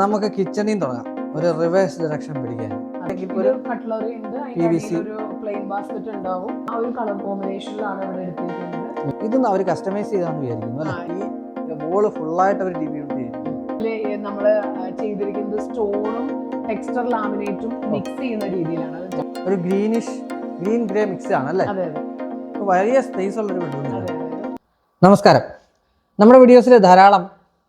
നമുക്ക് കിച്ചണിൽ തുടങ്ങാം. ഒരു റിവേഴ്സ് ഡയറക്ഷൻ പിടിക്കാൻ. ഒരു കട്ട്ലറി ഉണ്ട്. അടിയിൽ ഒരു പ്ലെയിൻ ബാസ്ക്കറ്റ് ഉണ്ടാവും. ആ ഒരു കളർ കോമ്പിനേഷനിലാണ് ഇവിടെ എടുത്തിരിക്കുന്നത്. ഇതൊന്നും അവർ കസ്റ്റമൈസ് ചെയ്താന്ന് വിചാരിക്കുന്നു അല്ലേ? ഈ വോൾ ഫുള്ളായിട്ട് അവർ ഡിവൈഡ് ചെയ്യും ആ, ചെയ്തിരിക്കുന്നത് സ്റ്റോണും ടെക്സ്റ്റർ ലാമിനേറ്റും മിക്സ് ചെയ്യുന്ന രീതിയിലാണ്. ഒരു ഗ്രീനിഷ് ഗ്രീൻ ഗ്രേ മിക്സ് ആണ് അല്ലേ? വലിയ സ്പേസ് ഉള്ള ഒരു ബെഡ്റൂം നമസ്കാരം. നമ്മുടെ വീഡിയോസിൽ ധാരാളം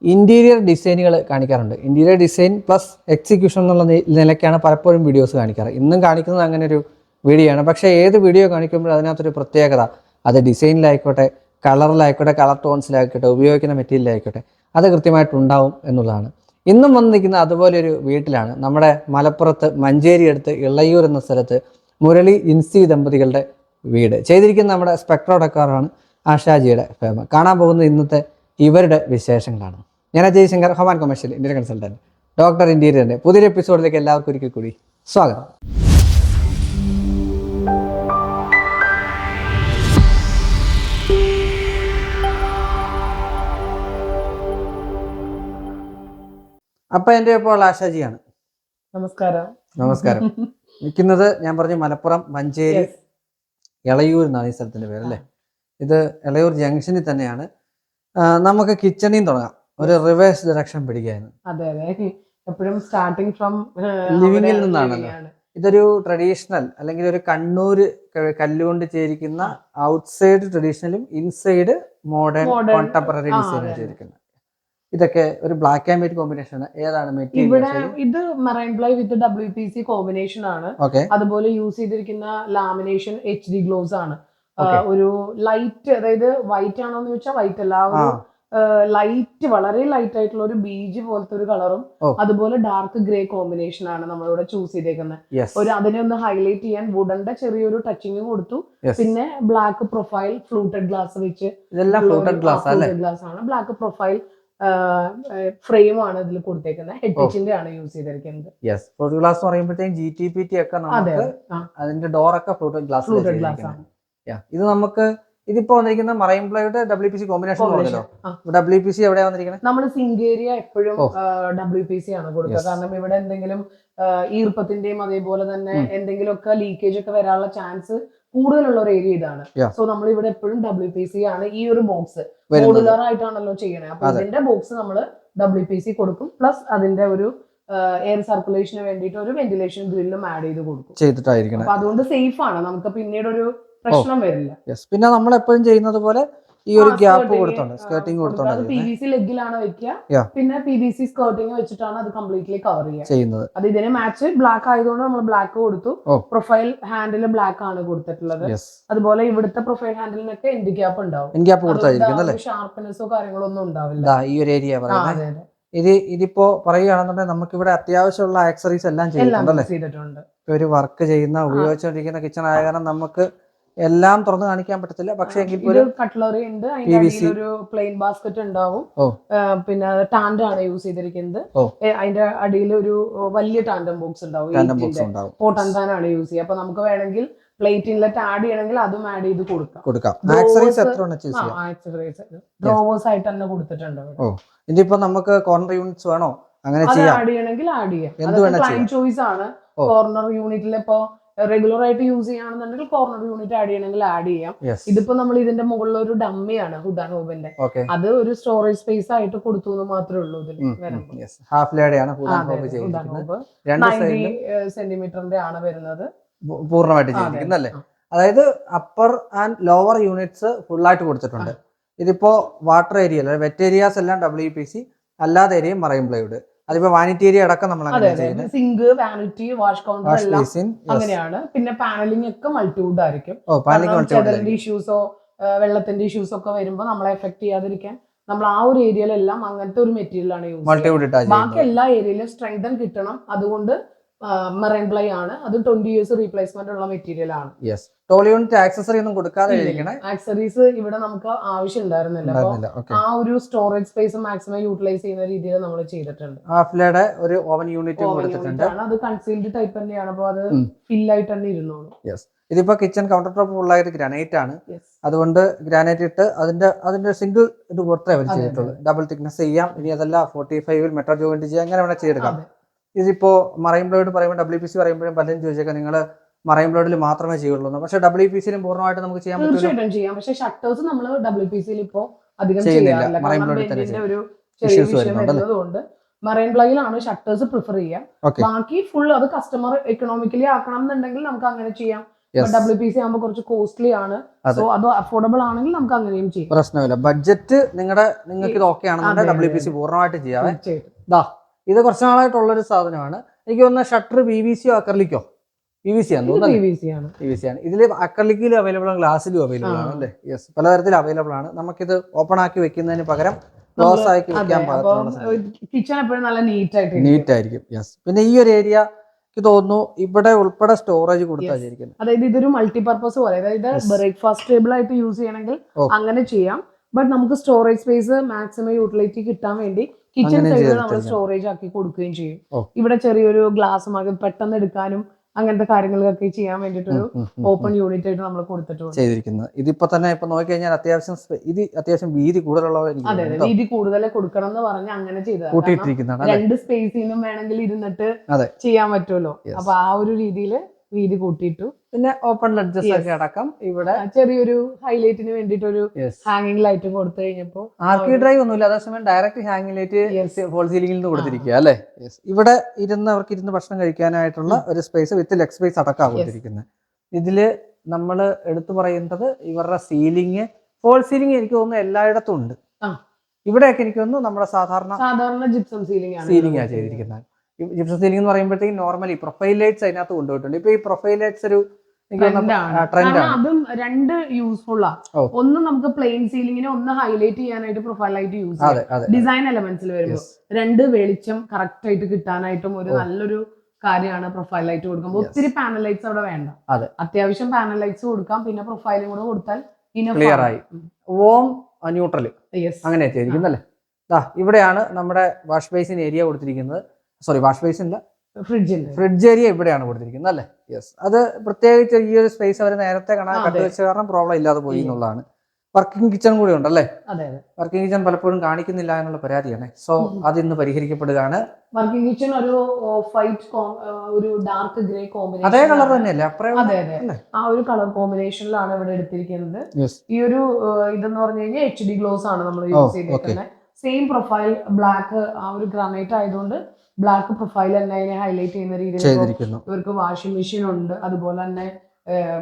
ഇന്റീരിയർ ഡിസൈനുകൾ കാണിക്കാറുണ്ട്. ഇന്റീരിയർ ഡിസൈൻ പ്ലസ് എക്സിക്യൂഷൻ എന്നുള്ള നിലയ്ക്കാണ് പലപ്പോഴും വീഡിയോസ് കാണിക്കാറ്. ഇന്നും കാണിക്കുന്നത് അങ്ങനെ ഒരു വീഡിയോ ആണ്. പക്ഷേ ഏത് വീഡിയോ കാണിക്കുമ്പോഴും അതിനകത്തൊരു പ്രത്യേകത അത് ഡിസൈനിലായിക്കോട്ടെ കളറിലായിക്കോട്ടെ കളർ ടോൺസിലായിക്കോട്ടെ ഉപയോഗിക്കുന്ന മെറ്റീരിയലായിക്കോട്ടെ അത് കൃത്യമായിട്ടുണ്ടാവും എന്നുള്ളതാണ്. ഇന്നും വന്ന് നിൽക്കുന്ന അതുപോലെ ഒരു വീട്ടിലാണ്. നമ്മുടെ മലപ്പുറത്ത് മഞ്ചേരി അടുത്ത് ഇളയൂർ എന്ന സ്ഥലത്ത് മുരളി ഇൻസി ദമ്പതികളുടെ വീട്. ചെയ്തിരിക്കുന്ന നമ്മുടെ സ്പെക്ട്രോ ഡെക്കാറാണ് ആഷാജിയുടെ ഫേമ കാണാൻ പോകുന്ന ഇന്നത്തെ ഇവരുടെ വിശേഷങ്ങളാണ്. ഞാൻ അജയ് ശങ്കർ ഹൊമാൻ കൊമേഴ്ഷ്യൽ ഇന്ത്യൻ കൺസൾട്ടന്റ് ഡോക്ടർ ഇൻഡീരിയറിന്റെ പുതിയൊരു എപ്പിസോഡിലേക്ക് എല്ലാവർക്കും ഒരിക്കൽ കൂടി സ്വാഗതം. അപ്പൊ എന്റെ ഇപ്പോൾ ആശാജിയാണ് നമസ്കാരം. നമസ്കാരം. നിൽക്കുന്നത് ഞാൻ പറഞ്ഞു മലപ്പുറം മഞ്ചേരി. ഇളയൂർ എന്നാണ് ഈ സ്ഥലത്തിന്റെ പേര് അല്ലേ? ഇത് ഇളയൂർ ജംഗ്ഷനിൽ തന്നെയാണ്. നമുക്ക് കിച്ചണിൽ തുടങ്ങാം. ഒരു റിവേഴ്സ് ഡയറക്ഷൻ പിടിക്കാൻ അതെ അതെ. എപ്പോഴും സ്റ്റാർട്ടിങ് ഫ്രം ലിവിംഗിൽ നിന്നാണല്ലോ. ഇതൊരു ട്രഡീഷണൽ അല്ലെങ്കിൽ ഒരു കണ്ണൂര് കല്ലുകൊണ്ട് ചേരിക്കുന്ന ഔട്ട്സൈഡ് ട്രഡീഷണലും ഇൻസൈഡ് മോഡേൺ. കോണ്ടംപററി ഡിസൈനും. ചെയ്തിരിക്കുന്നത്. ഇതൊക്കെ ഒരു ബ്ലാക്ക് ആൻഡ് വൈറ്റ് കോമ്പിനേഷൻ ആണ്. ഏതാണ് ഇവിടെ ഇത് marine ply with W P C combination ആണ്. അതുപോലെ യൂസ് ചെയ്തിരിക്കുന്ന ലാമിനേഷൻ എച്ച് ഡി ഗ്ലോവ്സ് ആണ്. ഒരു ലൈറ്റ് അതായത് വൈറ്റ് ആണോ എന്ന് ചോദിച്ചാൽ വൈറ്റ് അല്ല ലൈറ്റ് വളരെ ലൈറ്റ് ആയിട്ടുള്ള ഒരു ബീജ് പോലത്തെ ഒരു കളറും അതുപോലെ ഡാർക്ക് ഗ്രേ കോമ്പിനേഷൻ ആണ് നമ്മളിവിടെ ചൂസ് ചെയ്തേക്കുന്നത് ഒരു അതിനെ ഒന്ന് ഹൈലൈറ്റ് ചെയ്യാൻ വുഡന്റെ ചെറിയൊരു ടച്ചിങ് കൊടുത്തു. പിന്നെ ബ്ലാക്ക് പ്രൊഫൈൽ ഫ്ലൂട്ടഡ് ഗ്ലാസ് വെച്ച് ഗ്ലാസ് ആണ്. ബ്ലാക്ക് പ്രൊഫൈൽ ഫ്രെയിം ആണ് ഇതിൽ കൊടുത്തേക്കുന്നത് ഹെഡ്പിച്ചിന്റെ ആണ് യൂസ് ചെയ്തിരിക്കുന്നത്. യെസ് ഫ്ലൂട്ട് ഗ്ലാസ് എന്ന് പറയുമ്പോഴത്തേക്കും ജി ടി പി ടി ഒക്കെ നമുക്ക് അതിന്റെ ഡോറൊക്കെ ഫ്ലൂട്ടഡ് ഗ്ലാസ് ഫ്ലൂട്ടഡ് ഗ്ലാസ് ആണ്. ഇത് നമുക്ക് ഇതിപ്പോ വന്നിരിക്കുന്ന മറൈൻ പ്ലൈയുടെ ഡബ്ല്യു പി സി കോമ്പിനേഷൻ പറഞ്ഞല്ലോ. ഡബ്ല്യു പി സി എവിടെയാ വന്നിരിക്കുന്നത് നമ്മൾ സിംഗേരിയ എപ്പോഴും. ഡബ്ല്യു പി സി ആണ് കൊടുക്കുക. കാരണം ഇവിടെ എന്തെങ്കിലും ഈർപ്പത്തിന്റെയും അതേപോലെ തന്നെ. എന്തെങ്കിലുമൊക്കെ ലീക്കേജ് ഒക്കെ വരാനുള്ള ചാൻസ് കൂടുതലുള്ള ഒരു ഏരിയ ഇതാണ്. സോ നമ്മൾ ഇവിടെ എപ്പോഴും ഡബ്ല്യു പി സി ആണ് ഈ ഒരു ബോക്സ് മോഡുലർ ആയിട്ടാണല്ലോ ചെയ്യണേ. അപ്പൊ അതിന്റെ ഇതിന്റെ ബോക്സ് നമ്മൾ ഡബ്ല്യു പി സി കൊടുക്കും. പ്ലസ് അതിന്റെ ഒരു എയർ സർക്കുലേഷന് വേണ്ടിയിട്ട് ഒരു വെന്റിലേഷൻ ഗ്രില്ലും ആഡ് ചെയ്ത് കൊടുക്കും. ചെയ്തിട്ടായിരിക്കണം. അപ്പൊ അതുകൊണ്ട് സേഫ് ആണ്. നമുക്ക് പിന്നീട് ഒരു പ്രശ്നം വരില്ല. യെസ് പിന്നെ നമ്മൾ എപ്പോഴും ചെയ്യുന്നത് പോലെ ഈ ഒരു ഗ്യാപ്പ് കൊടുത്തോണ്ട് സ്കേർട്ടിംഗ്. അത് പി ബി സി ലെഗിലാണ് വെക്കുക. പിന്നെ പി വി സി സ്കേർട്ടിങ് വെച്ചിട്ടാണ് അത് കംപ്ലീറ്റ്ലി കവർ ചെയ്യുന്നത്. അത് ഇതിന് മാച്ച് ബ്ലാക്ക് ആയതുകൊണ്ട് നമ്മൾ ബ്ലാക്ക് കൊടുത്തു. പ്രൊഫൈൽ ഹാൻഡിൽ ബ്ലാക്ക് ആണ് കൊടുത്തിട്ടുള്ളത്. അതുപോലെ ഇവിടുത്തെ പ്രൊഫൈൽ ഹാൻഡിലിനൊക്കെ എൻഡ് ഗ്യാപ്പ് ഉണ്ടാവും. ഗ്യാപ്പ് കൊടുത്തായിരിക്കും ഷാർപ്പ്നെസ്സോ കാര്യങ്ങളോ ഒന്നും ഉണ്ടാവില്ല. ഈ ഒരു ഏരിയ പറയുന്നത് ഇത് ഇതിപ്പോ പറയുകയാണെന്നുണ്ടെങ്കിൽ നമുക്ക് ഇവിടെ അത്യാവശ്യമുള്ള ആക്സറീസ് എല്ലാം ചെയ്തിട്ടുണ്ട് ഒരു വർക്ക് ചെയ്യുന്ന ഉപയോഗിച്ചുകൊണ്ടിരിക്കുന്ന കിച്ചൺ ആയ കാരണം നമുക്ക് എല്ലാം തുറന്നു കാണിക്കാൻ പറ്റത്തില്ല. പക്ഷെ എങ്കിൽ ഒരു കട്ട്ലറി ഉണ്ട്. അതിന്റെ. ഒരു പ്ലെയിൻ ബാസ്ക്കറ്റ് ഉണ്ടാവും. പിന്നെ ടാൻഡ് ആണ് യൂസ് ചെയ്തിരിക്കുന്നത്. അതിന്റെ അടിയിൽ ഒരു വലിയ ടാൻഡം ബോക്സ് ഉണ്ടാവും. ടാൻഡം 18 ബോക്സ് ന്റെ. ഉണ്ടാവും. പോട്ടൻതാൻ ആണ് യൂസ് ചെയ്യുക. അപ്പൊ നമുക്ക് വേണമെങ്കിൽ പ്ലേറ്റ് ഇൻലെറ്റ് ആഡ് ചെയ്യണമെങ്കിൽ അതും ആഡ് ചെയ്ത് കൊടുക്കാം. കൊടുക്കാം. ആക്സസറീസ് ആക്സറീസ് എത്ര ചെയ്യാം? ഡ്രോവേഴ്സ് ആയിട്ട് തന്നെ കൊടുത്തിട്ടുണ്ട് ഓ. ഇനി ഇതിപ്പോ നമുക്ക് കോർണർ യൂണിറ്റ്സ് വേണോ? അങ്ങനെ ആഡ് ചെയ്യണമെങ്കിൽ ആഡ് ചെയ്യാം. ചോയ്സ് ആണ്. കോർണർ യൂണിറ്റിൽ ഇപ്പോ റെഗുലർ ആയിട്ട് യൂസ് ചെയ്യുകയാണെന്നുണ്ടെങ്കിൽ കോർണർ യൂണിറ്റ് ആഡ് ചെയ്യണമെങ്കിൽ ആഡ് ചെയ്യാം. ഇതിപ്പോ നമ്മൾ ഇതിന്റെ മുകളിൽ ഒരു ഡമ്മിയാണ് ഹുഡാൻ ഹോബിന്റെ അത് ഒരു സ്റ്റോറേജ് സ്പേസ് ആയിട്ട് കൊടുത്തു എന്ന് മാത്രമേ ഉള്ളൂ ഇതിൽ ഹാഫ് ലേഡയാണ് സെന്റിമീറ്ററിന്റെ ആണ് വരുന്നത്. പൂർണമായിട്ട് ചെയ്തിരിക്കുന്നത് അല്ലേ? അതായത് upper and lower units full ആയിട്ട് കൊടുത്തിട്ടുണ്ട് ഇതിപ്പോ വാട്ടർ ഏരിയ അല്ലെ വെറ്റ് ഏരിയാസ് എല്ലാം ഡബ്ല്യു പി സി അല്ലാതെ ഏരിയയും മറൈൻ പ്ലൈവുഡ് അതിപ്പോ വാനിറ്റി ഏരിയ അടക്കം നമ്മൾ സിങ്ക് വാനിറ്റി വാഷ് കൗണ്ടർ എല്ലാം അങ്ങനെയാണ്. പിന്നെ പാനലിംഗ് ഒക്കെ മൾട്ടിവുഡ് ആയിരിക്കും. ചെതലിന്റെ ഇഷ്യൂസോ വെള്ളത്തിന്റെ ഇഷ്യൂസ് ഒക്കെ വരുമ്പോൾ നമ്മളെ എഫക്ട് ചെയ്യാതിരിക്കാൻ നമ്മൾ ആ ഒരു ഏരിയയിലെല്ലാം അങ്ങനത്തെ ഒരു മെറ്റീരിയൽ ആണ് യൂസ് ബാക്കി എല്ലാ ഏരിയയിലും സ്ട്രെങ്തൻ കിട്ടണം. അതുകൊണ്ട് മെറൈൻ പ്ലൈ ആണ്. അത് ട്വന്റി ഇയേഴ്സ് റീപ്ലേസ്മെന്റ് ഉള്ള മെറ്റീരിയൽ ആണ്. യെസ് ടോൾ യൂണിറ്റ് ആക്സസറി ഒന്നും കൊടുക്കാതെ ആക്സറീസ് ഇവിടെ നമുക്ക് ആവശ്യം ഉണ്ടായിരുന്നില്ല. ആ ഒരു സ്റ്റോറേജ് സ്പേസ് മാക്സിമം യൂട്ടിലൈസ് ചെയ്യുന്ന രീതിയിൽ നമ്മൾ ചെയ്തിട്ടുണ്ട്. ആഫ്ലയുടെ ഒരു ഓവൻ യൂണിറ്റ് കൊടുത്തിട്ടുണ്ട്. അത് കൺസീൽഡ് ടൈപ്പ് തന്നെയാണ്. അപ്പൊ അത് ഫില്ലായിട്ട് തന്നെ ഇരുന്നോളൂ. യെസ് ഇതിപ്പോ കിച്ചൺ കൗണ്ടർ ടോപ്പ് ഫുള്ളായിട്ട് ഗ്രാനൈറ്റ് ആണ് അതുകൊണ്ട് ഗ്രാനൈറ്റ് ഇട്ട് അതിന്റെ അതിന്റെ സിംഗിൾ ഇത് പുറത്തേ അവർ ചെയ്തിട്ടുള്ളൂ. ഡബിൾ തിക്നെസ് ചെയ്യാം. ഇനി അതല്ല ഫോർട്ടി ഫൈവിൽ മെട്രോ ജോയിന്റ് ചെയ്യാം. അങ്ങനെ വേണേൽ ചെയ്തെടുക്കാം. ഇതിപ്പോ മറൈൻ ബ്ലോഡ് പറയുമ്പോൾ ഡബ്ല്യു പി സി പറയുമ്പോഴും പലരും ചോദിച്ചേക്കാം നിങ്ങൾ മറൈൻ ബ്ലോഡിൽ മാത്രമേ ചെയ്യുള്ളൂ പക്ഷെ ഡബ്ല്യു പി സിയിലും പൂർണമായിട്ട് നമുക്ക് ചെയ്യാൻ പറ്റും ചെയ്യാം. പക്ഷെ ഷട്ടേഴ്സ് നമ്മൾ ഡബ്ല്യു പി സിയിൽ ഇപ്പോ അധികം ചെയ്യുന്നില്ല. കാരണം തന്നെ ഒരു ചെറിയ വിഷയം മറൈൻ ബ്ലോയിലാണ് ഷട്ടേഴ്സ് പ്രിഫർ ചെയ്യുക ബാക്കി ഫുൾ അത് കസ്റ്റമർ എക്കണോമിക്കലി ആക്കണം എന്നുണ്ടെങ്കിൽ നമുക്ക് അങ്ങനെ ചെയ്യാം. ഡബ്ല്യു പി സി ആകുമ്പോൾ കുറച്ച് കോസ്റ്റ്ലി ആണ്. സോ അത് അഫോർഡബിൾ ആണെങ്കിൽ നമുക്ക് അങ്ങനെയും ചെയ്യാം. പ്രശ്നമില്ല. ബഡ്ജറ്റ് നിങ്ങളുടെ നിങ്ങൾക്ക് ഇത് ഓക്കെ ആണെന്നുണ്ടെങ്കിൽ ഡബ്ല്യു പി സി പൂർണമായിട്ട് ചെയ്യാം ഇത് കുറച്ച് നാളായിട്ടുള്ളൊരു സാധനമാണ്. എനിക്ക് തോന്നുന്ന ഷട്ടർ ബി വി സിയോ അക്കർലിക്കോ ബി വി സി ആണ് ഇത് പി വി സി ആണ്. പി വി സി ആണ്. ഇതിൽ അക്കർലിക്കിലും അവൈലബിൾ ആണ് ഗ്ലാസ്സിലും അവൈലബിൾ ആണ്. അല്ലേ? യെസ് പലതരത്തിൽ അവൈലബിൾ ആണ്. നമുക്കിത് ഓപ്പൺ ആക്കി വെക്കുന്നതിന് പകരം ക്ലോസ് ആക്കി വെക്കാൻ കിച്ചൺ എപ്പോഴും നല്ല നീറ്റ് ആയിട്ട് നീറ്റ് ആയിരിക്കും. യെസ് പിന്നെ ഈ ഒരു ഏരിയ എനിക്ക് തോന്നുന്നു ഇവിടെ ഉൾപ്പെടെ സ്റ്റോറേജ് കൊടുത്താ Yes. അതായത് ഇതൊരു മൾട്ടിപർപ്പസ് പോലെ. അതായത്. ബ്രേക്ക്ഫാസ്റ്റ് ടേബിൾ ആയിട്ട് യൂസ് ചെയ്യണമെങ്കിൽ അങ്ങനെ ചെയ്യാം. ബട്ട് നമുക്ക് സ്റ്റോറേജ് സ്പേസ് മാക്സിമം യൂട്ടിലിറ്റി കിട്ടാൻ വേണ്ടി കിച്ചൺ സൈഡിൽ നമ്മൾ സ്റ്റോറേജ് ആക്കി കൊടുക്കുകയും ചെയ്യും. ഇവിടെ ചെറിയൊരു ഗ്ലാസ് മകം പെട്ടെന്ന് എടുക്കാനും അങ്ങനത്തെ കാര്യങ്ങൾക്കൊക്കെ ചെയ്യാൻ വേണ്ടിട്ടൊരു ഓപ്പൺ യൂണിറ്റ് ആയിട്ട് നമ്മൾ കൊടുത്തിട്ടുണ്ട്. ചെയ്തിരിക്കുന്നത്. ഇതിപ്പോ തന്നെ ഇപ്പൊ നോക്കിക്കഴിഞ്ഞാൽ അത്യാവശ്യം ഇത് അത്യാവശ്യം വീതി കൂടുതലുള്ള അതെ. വീതി കൂടുതൽ കൊടുക്കണം എന്ന് പറഞ്ഞ് അങ്ങനെ ചെയ്തിട്ടിരിക്കുന്ന രണ്ട് സ്പേസിൽ നിന്നും വേണമെങ്കിൽ ഇരുന്നിട്ട് ചെയ്യാൻ പറ്റുമല്ലോ. അപ്പൊ ആ ഒരു രീതിയിൽ വീതി കൂട്ടിയിട്ടു. പിന്നെ ഓപ്പൺ ലഡ്ജസ് ഒക്കെ അടക്കം ഇവിടെ. ചെറിയൊരു ഹൈലൈറ്റിന് വേണ്ടിയിട്ട് ഒരു ഹാങ്ങിങ് ലൈറ്റും കൊടുത്തു കഴിഞ്ഞപ്പോ ആർക്കി ഡ്രൈവ് ഒന്നുമില്ല. അതേസമയം ഡയറക്റ്റ് ഹാങ് ലൈറ്റ് ഹോൾ ഫോൾ സീലിംഗിൽ നിന്ന് കൊടുത്തിരിക്കുക അല്ലേ? ഇവിടെ ഇരുന്ന് അവർക്ക് ഇരുന്ന് ഭക്ഷണം കഴിക്കാനായിട്ടുള്ള ഒരു സ്പേസ് വിത്ത് ലെഗ് സ്പേസ് അടക്കം കൊടുത്തിരിക്കുന്നത്. ഇതിൽ നമ്മൾ എടുത്തു പറയുന്നത് ഇവരുടെ സീലിംഗ് ഫോൾ സീലിംഗ് എനിക്ക് തോന്നുന്നു എല്ലായിടത്തും ഉണ്ട്. ഇവിടെയൊക്കെ എനിക്ക് തോന്നുന്നു നമ്മുടെ സാധാരണ സാധാരണ ജിപ്സം സീലിംഗ് സീലിംഗ് ആണ് ചെയ്തിരിക്കുന്നത്. ജിപ്സം സീലിംഗ് എന്ന് പറയുമ്പോഴത്തേക്കും നോർമലി പ്രൊഫൈൽ ലൈറ്റ്സ് അതിനകത്ത് കൊണ്ടുപോയിട്ടുണ്ട്. ഇപ്പൊ ഈ പ്രൊഫൈൽ ലൈറ്റ്സ് ഒരു കാരണം അതും രണ്ട് യൂസ്ഫുൾ ആ. ഒന്ന് നമുക്ക് പ്ലെയിൻ സീലിംഗിനെ ഒന്ന് ഹൈലൈറ്റ് ചെയ്യാനായിട്ട് പ്രൊഫൈൽ ആയിട്ട് യൂസ് ചെയ്യാം ഡിസൈൻ എലമെന്റ്സിൽ വരുമ്പോൾ. രണ്ട് വെളിച്ചം കറക്റ്റ് ആയിട്ട് കിട്ടാനായിട്ടും ഒരു നല്ലൊരു കാര്യമാണ് പ്രൊഫൈൽ ലൈറ്റ് കൊടുക്കുമ്പോൾ ഒത്തിരി പാനൽ ലൈറ്റ്സ് അവിടെ വേണ്ട. അതെ. അത്യാവശ്യം പാനൽ ലൈറ്റ്സ് കൊടുക്കാം. പിന്നെ പ്രൊഫൈലും കൂടെ കൊടുത്താൽ ആയി. ഓം ന്യൂട്രൽ അങ്ങനെ ചെയ്തിരിക്കുന്നല്ലേ ഇവിടെയാണ് നമ്മുടെ വാഷ് ബേസിൻ ഏരിയ കൊടുത്തിരിക്കുന്നത്. സോറി വാഷ് ബേസ് ഉണ്ട് ഫ്രിഡ്ജ് ഫ്രിഡ്ജ് ഏരിയ ഇവിടെയാണ് കൊടുത്തിരിക്കുന്നത് അല്ലേ? യെസ് അത് പ്രത്യേകിച്ച് ഈ ഒരു സ്പേസ് അവർ നേരത്തെ കാണാൻ. കണ്ടുവെച്ച കാരണം പ്രോബ്ലം ഇല്ലാതെ പോയി എന്നുള്ളതാണ്. വർക്കിംഗ് കിച്ചൺ കൂടി ഉണ്ടല്ലേ? വർക്കിംഗ് കിച്ചൺ പലപ്പോഴും കാണിക്കുന്നില്ല എന്നുള്ള പരാതിയാണ്. സോ. അത് ഇന്ന് പരിഹരിക്കപ്പെടുകയാണ്. വർക്കിംഗ് കിച്ചൺ ഒരു വൈറ്റ് ഒരു ഡാർക്ക് ഗ്രേ കോമ്പിനേഷൻ അതേ കളർ തന്നെയല്ലേ? അതെ അതെ. ആ ഒരു കളർ കോമ്പിനേഷനിലാണ് ഇവിടെ എടുത്തിരിക്കുന്നത്. ഈ ഒരു ഇതെന്ന് പറഞ്ഞു കഴിഞ്ഞാൽ എച്ച് ഡി ഗ്ലോസ് ആണ് നമ്മൾ യൂസ് ചെയ്തിരിക്കുന്നത് സെയിം പ്രൊഫൈൽ ബ്ലാക്ക് ആ ഒരു ഗ്രാനൈറ്റ് ആയതുകൊണ്ട് ബ്ലാക്ക് പ്രൊഫൈൽ തന്നെ അതിനെ ഹൈലൈറ്റ് ചെയ്യുന്ന രീതിയിൽ ഇവർക്ക് വാഷിംഗ് മെഷീൻ ഉണ്ട്. അതുപോലെ തന്നെ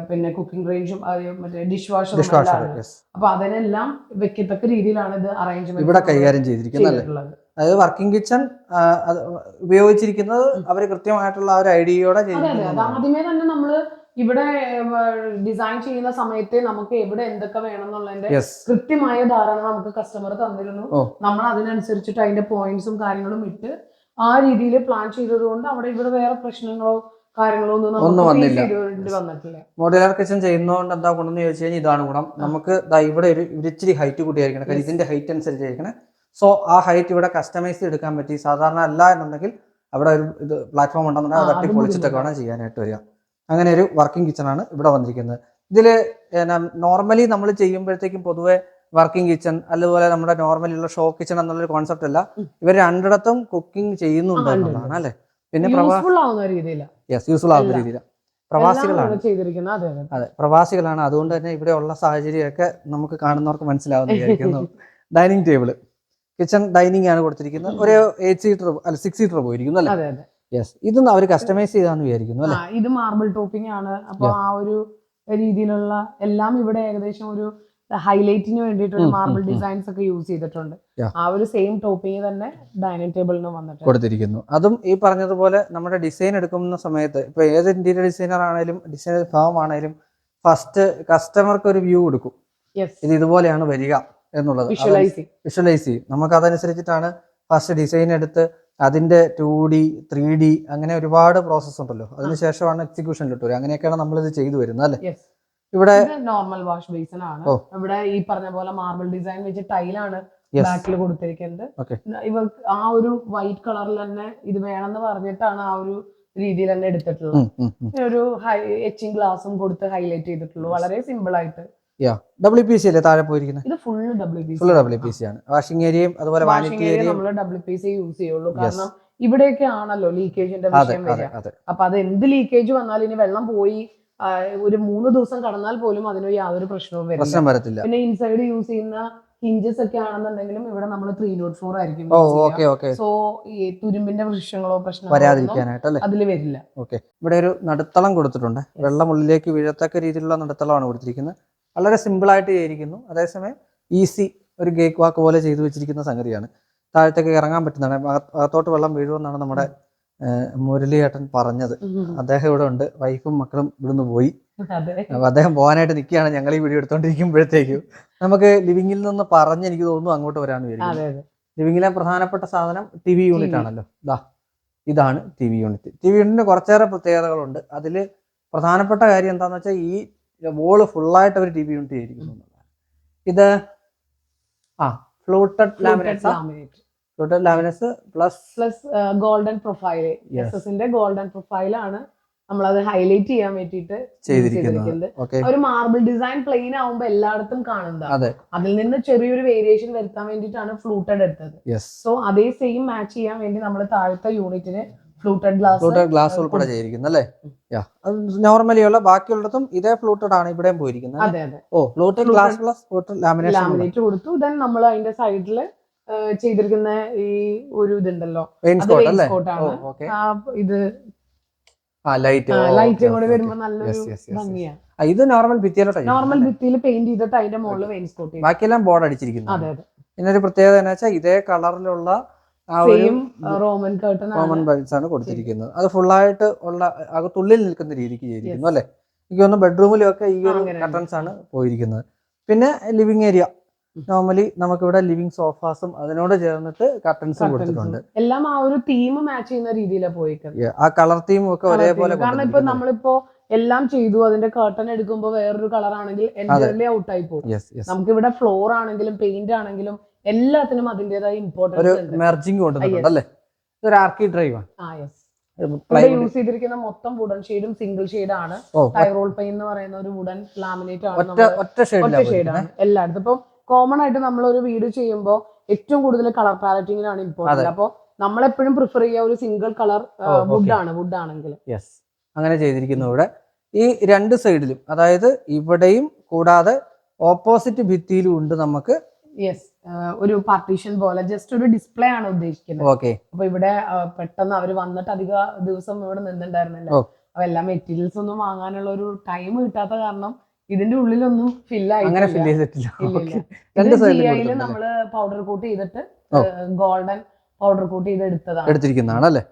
പിന്നെ കുക്കിംഗ് റേഞ്ചും മറ്റേ ഡിഷ് വാഷറും അപ്പൊ അതിനെല്ലാം വെക്കത്തക്ക രീതിയിലാണ് ഇത് അറേഞ്ച്മെന്റ് ഇവിടെ കൈകാര്യം ചെയ്തിരിക്കുന്നത് അതായത് വർക്കിംഗ് കിച്ചൺ ഉപയോഗിച്ചിരിക്കുന്നത് അവർ കൃത്യമായിട്ടുള്ള ഒരു ഐഡിയയോടെ ആദ്യമേ തന്നെ നമ്മൾ ഇവിടെ ഡിസൈൻ ചെയ്യുന്ന സമയത്ത് നമുക്ക് എവിടെ എന്തൊക്കെ വേണം എന്നുള്ളതിന്റെ കൃത്യമായ ധാരണ നമുക്ക് കസ്റ്റമർ തന്നിരുന്നു. നമ്മൾ അതിനനുസരിച്ചിട്ട് അതിന്റെ പോയിന്റ്സും കാര്യങ്ങളും ഇട്ട് ആ രീതിയിൽ പ്ലാൻ ചെയ്തത് കൊണ്ട് അവിടെ ഇവിടെ വേറെ പ്രശ്നങ്ങളോ കാര്യങ്ങളോ ഒന്നും വന്നില്ല. മോഡുലാർ കിച്ചൺ ചെയ്യുന്നതുകൊണ്ട് എന്താ ഗുണം എന്ന് ചോദിച്ചു കഴിഞ്ഞാൽ ഇതാണ് ഗുണം. നമുക്ക് ഇവിടെ ഒരു ഇച്ചിരി ഹൈറ്റ് കൂട്ടിയായിരിക്കണം. കാര്യം ഇതിന്റെ ഹൈറ്റ് അനുസരിച്ചായിരിക്കണം. സോ ആ ഹൈറ്റ് ഇവിടെ കസ്റ്റമൈസ് ചെയ്തെടുക്കാൻ പറ്റി. സാധാരണ അല്ല എന്നുണ്ടെങ്കിൽ അവിടെ ഒരു ഇത് പ്ലാറ്റ്ഫോം ഉണ്ടെന്നുണ്ടെങ്കിൽ അത് ആ, അത് തട്ടി പൊളിച്ചിട്ടൊക്കെ വേണം ചെയ്യാനായിട്ട് വരിക. അങ്ങനെ ഒരു വർക്കിംഗ് കിച്ചൺ ആണ് ഇവിടെ വന്നിരിക്കുന്നത്. ഇതിൽ നോർമലി നമ്മൾ ചെയ്യുമ്പോഴത്തേക്കും പൊതുവെ വർക്കിംഗ് കിച്ചൺ അതുപോലെ നമ്മുടെ നോർമലുള്ള ഷോ കിച്ചൺ എന്നുള്ളൊരു കോൺസെപ്റ്റ് അല്ല. ഇവർ രണ്ടിടത്തും കുക്കിംഗ് ചെയ്യുന്നുണ്ട് എന്നുള്ളതാണ് അല്ലെ? പിന്നെ യൂസ്ഫുൾ ആവുന്ന രീതിയില. യെസ് യൂസ്ഫുൾ ആവുന്ന. രീതിയിൽ പ്രവാസികളാണ്. അതെ പ്രവാസികളാണ്. അതുകൊണ്ട് തന്നെ ഇവിടെ ഉള്ള സാഹചര്യമൊക്കെ നമുക്ക് കാണുന്നവർക്ക് മനസ്സിലാവുന്ന വിചാരിക്കുന്നു ഡൈനിങ് ടേബിൾ കിച്ചൺ ഡൈനിങ് ആണ് കൊടുത്തിരിക്കുന്നത്. ഒരു എയ്റ്റ് സീറ്റർ അല്ല സിക്സ് സീറ്റർ പോയിരിക്കുന്നു അല്ലേ? യെസ് ഇത് അവർ കസ്റ്റമൈസ് ചെയ്താന്ന് വിചാരിക്കുന്നു അല്ലേ? ഇത് മാർബിൾ ടോപ്പിംഗ് ആണ്. അപ്പൊ ആ ഒരു രീതിയിലുള്ള എല്ലാം ഇവിടെ ഏകദേശം ഒരു ഹൈലൈറ്റിന് വേണ്ടിയിട്ടുള്ള മാർബിൾ ഡിസൈൻസ് ഒക്കെ യൂസ് ചെയ്തിട്ടുണ്ട്. ആ ഒരു സെയിം ടോപ്പിംഗ് തന്നെ ഡൈനിങ് ടേബിളിന് വന്നിട്ട് കൊടുത്തിരിക്കുന്നു. അതും ഈ പറഞ്ഞതുപോലെ നമ്മുടെ ഡിസൈൻ എടുക്കുന്ന സമയത്ത് ഇപ്പൊ ഏത് ഇന്റീരിയർ ഡിസൈനർ ആണെങ്കിലും ഡിസൈൻ ഫേം ആണെങ്കിലും ഫസ്റ്റ് കസ്റ്റമർക്ക് ഒരു വ്യൂ കൊടുക്കും. ഇത് ഇതുപോലെയാണ് വരിക എന്നുള്ളത്. വിഷ്വലൈസ് ചെയ്യും. നമുക്ക് അതനുസരിച്ചിട്ടാണ് ഫസ്റ്റ് ഡിസൈൻ എടുത്ത് അതിന്റെ ടു ഡി ത്രീ ഡി അങ്ങനെ ഒരുപാട് പ്രോസസ് ഉണ്ടല്ലോ. അതിനുശേഷമാണ് എക്സിക്യൂഷനിലോട്ട് വരിക. അങ്ങനെയൊക്കെയാണ് നമ്മളിത് ചെയ്തു വരുന്നത് അല്ലേ? ഇവിടെ നോർമൽ വാഷ് ബേസൺ ആണ്. ഇവിടെ ഈ പറഞ്ഞ പോലെ മാർബിൾ ഡിസൈൻ വെച്ച് ടൈലാണ് ബാക്കിൽ കൊടുത്തിരിക്കുന്നത്. ഇവ ആ ഒരു വൈറ്റ് കളറിൽ തന്നെ ഇത് വേണമെന്ന് പറഞ്ഞിട്ടാണ് ആ ഒരു രീതിയിൽ തന്നെ എടുത്തിട്ടുള്ളത്. ഒരു ഒരു എച്ചിങ് ഗ്ലാസും കൊടുത്ത് ഹൈലൈറ്റ് ചെയ്തിട്ടുള്ളൂ. വളരെ സിമ്പിൾ ആയിട്ട്. ഡബ്ല്യു പി സി അല്ലേ താഴെ പോയിരിക്കുന്നത്? ഇത് full W P full W P C ആണ് വാഷിംഗ് ഏരിയയും അതുപോലെ നമ്മൾ നമ്മൾ ഡബ്ല്യു പി സി യൂസ് ചെയ്യുള്ളൂ. കാരണം ഇവിടെയൊക്കെ ആണല്ലോ ലീക്കേജിന്റെ വിഷയം വരിക. അപ്പൊ അത് എന്ത് ലീക്കേജ് വന്നാലും ഇനി വെള്ളം പോയി ഒരു മൂന്ന് ദിവസം കടന്നാൽ പോലും അതിന് യാതൊരു പ്രശ്നവും പ്രശ്നം വരത്തില്ല. പിന്നെ ഇൻസൈഡ് യൂസ് ചെയ്യുന്ന ഹിഞ്ചസ് ഒക്കെ ആണെന്നുണ്ടെങ്കിലും ഇവിടെ നമ്മൾ ത്രീ നോട്ട് ഫോർ ആയിരിക്കും സോ ഈ തുരുമ്പിന്റെ വൃക്ഷങ്ങളോ പ്രശ്നങ്ങളോ അതിൽ വരില്ല. ഓക്കെ ഇവിടെ ഒരു നടുത്തളം കൊടുത്തിട്ടുണ്ട്. വെള്ളം ഉള്ളിലേക്ക് വീഴത്തക്ക രീതിയിലുള്ള നടുത്തളമാണ് കൊടുത്തിരിക്കുന്നത്. വളരെ സിമ്പിൾ ആയിട്ട് ചെയ്തിരിക്കുന്നു. അതേസമയം ഈസി ഒരു ഗേക്ക് വാക്ക് പോലെ ചെയ്തു വെച്ചിരിക്കുന്ന സംഗതിയാണ്. താഴത്തേക്ക് ഇറങ്ങാൻ പറ്റുന്നതാണ്. അക- അകത്തോട്ട് വെള്ളം വീഴുമെന്നാണ് നമ്മുടെ മുരളിയേട്ടൻ പറഞ്ഞത്. അദ്ദേഹം ഇവിടെ ഉണ്ട്. വൈഫും മക്കളും ഇവിടുന്ന് പോയി. അദ്ദേഹം പോകാനായിട്ട് നിൽക്കുകയാണ്. ഞങ്ങൾ ഈ വീഡിയോ എടുത്തോണ്ടിരിക്കുമ്പോഴത്തേക്കും. നമുക്ക് ലിവിങ്ങിൽ നിന്ന് പറഞ്ഞ് എനിക്ക് തോന്നുന്നു അങ്ങോട്ട് വരാൻ വരും ലിവിങ്ങിലെ പ്രധാനപ്പെട്ട സാധനം ടി വി യൂണിറ്റ് ആണല്ലോ. ദാ ഇതാണ് T V unit. T V യൂണിറ്റിന് കുറച്ചേറെ പ്രത്യേകതകളുണ്ട്. അതിൽ പ്രധാനപ്പെട്ട കാര്യം എന്താണെന്ന് വെച്ചാൽ ഈ വോൾ ഫുള്ളായിട്ട് അവർ ടി വി യൂണിറ്റ് ചെയ്തിരിക്കുന്നു എന്നുള്ളതാണ്. ഇത് ആ fluted laminate fluted laminates plus plus golden profile. S എസിന്റെ ഗോൾഡൻ പ്രൊഫൈലാണ് അത് ഹൈലൈറ്റ് ചെയ്യാൻ വേണ്ടിയിട്ട് ചെയ്തിരിക്കുന്നത്. ഒരു മാർബിൾ ഡിസൈൻ പ്ലെയിൻ ആവുമ്പോ എല്ലായിടത്തും കാണുന്നത് അതെ. അതിൽ നിന്ന് ചെറിയൊരു വേരിയേഷൻ വരുത്താൻ വേണ്ടിട്ടാണ് ഫ്ലൂട്ടഡ് എടുത്തത്. സോ അതേ സെയിം മാച്ച് ചെയ്യാൻ വേണ്ടി നമ്മൾ താഴത്തെ യൂണിറ്റിന് ഫ്ലൂട്ടഡ് ഗ്ലാസ് ഫ്ലൂട്ടഡ് ഗ്ലാസ് ഉൾപ്പെടെ ചെയ്തിരിക്കുന്നു അല്ലേ? നോർമലി ഉള്ള ബാക്കിയുള്ളതും ഇതേ ഫ്ലൂട്ടഡ് ആണ് ഇവിടെയും പോയിരിക്കുന്നത് ഓ fluted glass plus fluted laminate കൊടുത്തു. ദെൻ നമ്മൾ അതിന്റെ സൈഡിൽ ചെയ്തിരിക്കുന്ന ഈ ഒരു ഇതുണ്ടല്ലോ. ഇത് ലൈറ്റ് ലൈറ്റ് കൂടെ വരുമ്പോ നല്ലൊരു ഭംഗിയാണ് ഇത് നോർമൽ ഭിത്തിയിലോട്ട് നോർമൽ ഭിത്തിയിൽ പെയിന്റ് ചെയ്തിട്ട് അതിന്റെ മുകളിൽ വെയിൻസ്കോട്ട് ചെയ്തു ബാക്കിയെല്ലാം ബോർഡ് അടിച്ചിരിക്കുന്നു അതെ അതെ. ഇതിനൊരു പ്രത്യേകത എന്ന് വെച്ചാൽ ഇതേ കളറിലുള്ള ആ ഒരു റോമൻ കേട്ടൺ കോമൺ ബൾബ്സ് ആണ് കൊടുത്തിരിക്കുന്നത്. അത് ഫുള്ളായിട്ട് ഉള്ള അകത്തുള്ളിൽ നിൽക്കുന്ന രീതിക്ക് ചെയ്തിരിക്കുന്നു അല്ലേ? എനിക്ക് തോന്നുന്നു ബെഡ്റൂമിലും ഒക്കെ ഈ ഒരു കട്ടൻസ് ആണ് പോയിരിക്കുന്നത്. പിന്നെ ലിവിങ് ഏരിയ നോർമലി നമുക്കിവിടെ ലിവിങ് സോഫാസും അതിനോട് ചേർന്നിട്ട് കർട്ടൻസും കൊടുത്തിട്ടുണ്ട്. എല്ലാം ആ ഒരു തീം മാച്ച് ചെയ്യുന്ന രീതിയിലാണ് പോയിക്കുന്നത് ആ കളർ തീം ഒക്കെ ഒരേപോലെ കാരണം ഇപ്പൊ നമ്മളിപ്പോ എല്ലാം ചെയ്തു അതിന്റെ കർട്ടൻ എടുക്കുമ്പോ വേറൊരു കളർ ആണെങ്കിൽ എന്റയർലി ഔട്ട് ആയി പോകും. നമുക്ക് ഇവിടെ ഫ്ലോർ ആണെങ്കിലും പെയിന്റ് ആണെങ്കിലും എല്ലാത്തിനും അതിന്റേതായ ഇമ്പോർട്ടൻസ് ഉണ്ട്. മെർജിങ് കൊണ്ടുവന്നിട്ടുണ്ട് അല്ലേ? ഇതൊരു ആർക്കി ഡ്രൈവ് ആണ്. യെസ് യൂസ് ചെയ്തിരിക്കുന്ന മൊത്തം വുഡൻ ഷെയ്ഡും സിംഗിൾ ഷെയ്ഡ് ആണ്. ടൈറോൾ പെയിൻ എന്ന് പറയുന്ന ഒരു വുഡൻ ലാമിനേറ്റ് ആണ് ഒറ്റ ഷെയ്ഡാണ് എല്ലായിടത്തും. ഇപ്പൊ കോമൺ ആയിട്ട് നമ്മൾ ഒരു വീട് ചെയ്യുമ്പോൾ ഏറ്റവും കൂടുതൽ കളർ പാലറ്റിങ്ങിനാണ് ഇമ്പോർട്ടന്റ് അപ്പോൾ നമ്മളെപ്പോഴും പ്രിഫർ ചെയ്യുക ഒരു സിംഗിൾ കളർ വുഡ് ആണ് വുഡ് ആണെങ്കിൽ യെസ് അങ്ങനെ ചെയ്തിരിക്കുന്നു ഇവിടെ. ഈ രണ്ട് സൈഡിലും അതായത് ഇവിടെയും കൂടാതെ ഓപ്പോസിറ്റ് ഭിത്തിയിലും ഉണ്ട് നമുക്ക്. യെസ് ഒരു പാർട്ടീഷൻ പോലെ ജസ്റ്റ് ഒരു ഡിസ്പ്ലേ ആണ് ഉദ്ദേശിക്കുന്നത്. ഓക്കെ. അപ്പൊ ഇവിടെ പെട്ടെന്ന് അവർ വന്നിട്ട് അധിക ദിവസം ഇവിടെ നിന്നിട്ടുണ്ടായിരുന്നില്ല. അപ്പൊ എല്ലാ മെറ്റീരിയൽസ് ഒന്നും വാങ്ങാനുള്ള ഒരു ടൈം കിട്ടാത്ത കാരണം ഇതിന്റെ ഉള്ളിലൊന്നും ഫില്ലായി അങ്ങനെ ഫില്ല് ചെയ്തിട്ടില്ല. ജിഐയിൽ ഇത് നമ്മൾ പൗഡർ കോട്ട് ചെയ്തിട്ട്. ഗോൾഡൻ പൗഡർ കോട്ട് ചെയ്ത് എടുത്തതാണ് എടുത്തിരിക്കുന്നതാണ് അല്ലേ?